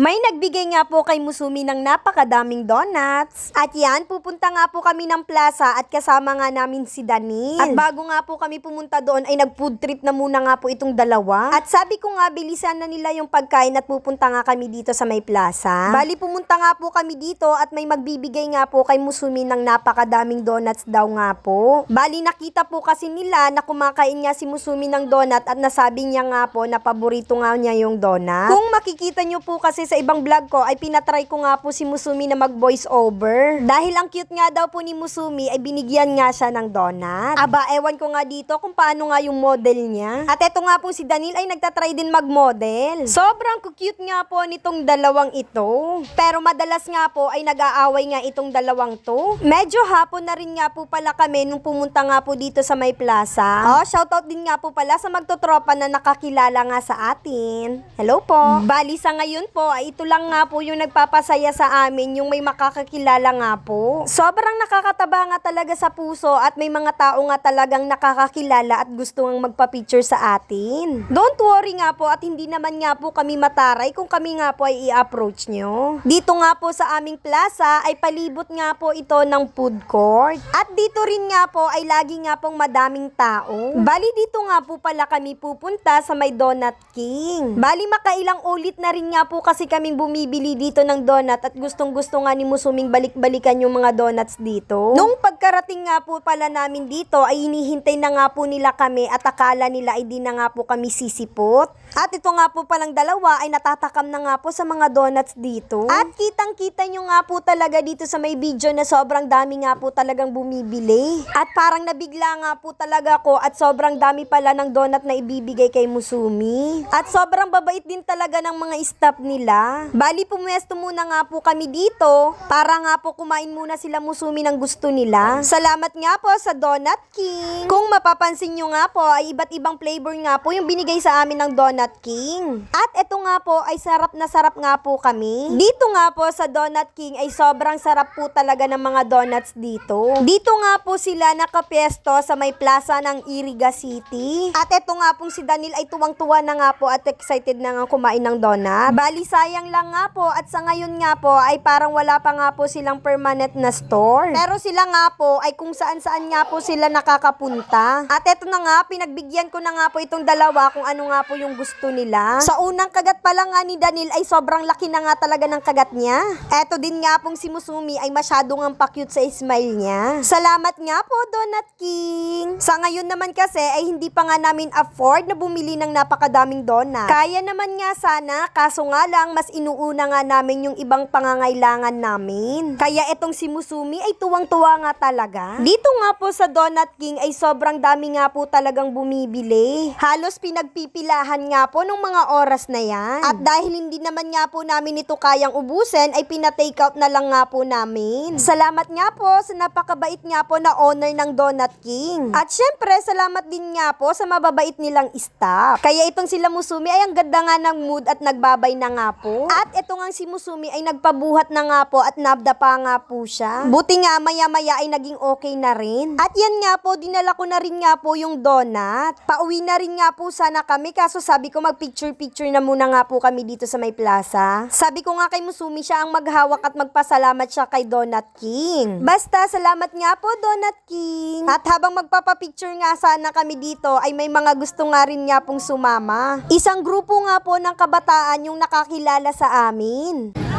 May nagbigay nga po kay Musumi ng napakadaming donuts. At yan, pupunta nga po kami ng plaza at kasama nga namin si Danil. At bago nga po kami pumunta doon ay nag-food trip na muna nga po itong dalawa. At sabi ko nga, bilisan na nila yung pagkain at pupunta nga kami dito sa may plaza. Bali, pumunta nga po kami dito at may magbibigay nga po kay Musumi ng napakadaming donuts daw nga po. Bali, nakita po kasi nila na kumakain nga si Musumi ng donut at nasabi niya nga po na paborito nga niya yung donut. Kung makikita nyo po kasi sa ibang vlog ko ay pinatry ko nga po si Musumi na mag voice over. Dahil ang cute nga daw po ni Musumi ay binigyan nga siya ng donut. Aba, ewan ko nga dito kung paano nga yung model niya. At eto nga po si Danil ay nagtatry din mag-model. Sobrang cute nga po nitong dalawang ito. Pero madalas nga po ay nag-aaway nga itong dalawang to. Medyo hapon na rin nga po pala kami nung pumunta nga po dito sa may plaza. Oh, shoutout din nga po pala sa magtotropa na nakakilala nga sa atin. Hello po. Bali sa ngayon po ay ito lang nga po yung nagpapasaya sa amin yung may makakakilala nga po. Sobrang nakakataba nga talaga sa puso at may mga tao nga talagang nakakakilala at gusto nga magpa-picture sa atin. Don't worry nga po at hindi naman nga po kami mataray kung kami nga po ay i-approach nyo. Dito nga po sa aming plaza ay palibot nga po ito ng food court. At dito rin nga po ay lagi nga pong madaming tao. Bali dito nga po pala kami pupunta sa may Donut King. Bali makailang ulit na rin nga po kasi kaming bumibili dito ng donut at gustong gusto nga ni Musuming balik-balikan yung mga donuts dito. Nung pagkarating nga po pala namin dito ay hinihintay na nga po nila kami at akala nila ay di na nga po kami sisipot. At ito nga po palang dalawa ay natatakam na nga po sa mga donuts dito. At kitang-kita nyo nga po talaga dito sa may video na sobrang dami nga po talagang bumibili. At parang nabigla nga po talaga ko at sobrang dami pala ng donut na ibibigay kay Musumi. At sobrang babait din talaga ng mga staff nila. Bali pumwesto muna nga po kami dito para nga po kumain muna sila Musumi ng gusto nila. Salamat nga po sa Donut King. Kung mapapansin nyo nga po ay iba't ibang flavor nga po yung binigay sa amin ng Donut King. At ito nga po ay sarap na sarap nga po kami. Dito nga po sa Donut King ay sobrang sarap po talaga ng mga donuts dito. Dito nga po sila nakapiesto sa may plaza ng Iriga City. At ito nga pong si Danil ay tuwang-tuwa na nga po at excited na nga kumain ng donut. Bali sayang lang nga po at sa ngayon nga po ay parang wala pa nga po silang permanent na store. Pero sila nga po ay kung saan-saan nga po sila nakakapunta. At eto na nga, pinagbigyan ko na nga po itong dalawa kung ano nga po yung gusto nila. Sa unang kagat pa lang nga ni Danil ay sobrang laki na nga talaga ng kagat niya. Eto din nga pong si Musumi ay masyadong ang pa-cute sa smile niya. Salamat nga po, Donut King. Sa ngayon naman kasi ay hindi pa nga namin afford na bumili ng napakadaming donut. Kaya naman nga sana, kaso nga lang mas inuuna nga namin yung ibang pangangailangan namin. Kaya etong si Musumi ay tuwang-tuwa nga talaga. Dito nga po sa Donut King ay sobrang dami nga po talagang bumibili. Halos pinagpipilahan nga po nung mga oras na yan. At dahil hindi naman nga po namin ito kayang ubusin ay pina-take out na lang nga po namin. Salamat nga po sa napakabait nga po na owner ng Donut King. At syempre, salamat din nga po sa mababait nilang staff. Kaya itong sila Musumi ay ang ganda nga ng mood at nagbabay na nga po. At ito nga si Musumi ay nagpabuhat na nga po at nabdapa nga po siya. Buti nga maya-maya ay naging okay na rin. At yan nga po, dinala ko na rin nga po yung donut. Pauwi na rin nga po sana kami kaso sabi ko mag-picture-picture na muna nga po kami dito sa may plaza. Sabi ko nga kay Musumi siya ang maghawak at magpasalamat siya kay Donut King. Basta salamat nga po Donut King. At habang magpapapicture nga sana kami dito ay may mga gusto nga rin nga pong sumama. Isang grupo nga po ng kabataan yung nakakilala sa amin.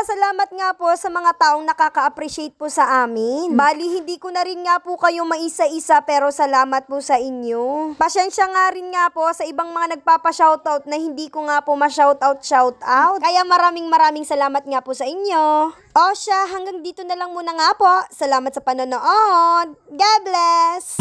Basta salamat nga po sa mga taong nakaka-appreciate po sa amin. Bali, hindi ko na rin nga po kayo maisa-isa pero salamat po sa inyo. Pasyensya nga rin nga po sa ibang mga nagpapa-shoutout na hindi ko nga po ma-shoutout shoutout. Kaya maraming maraming salamat nga po sa inyo. O siya, hanggang dito na lang muna nga po. Salamat sa panonood. God bless!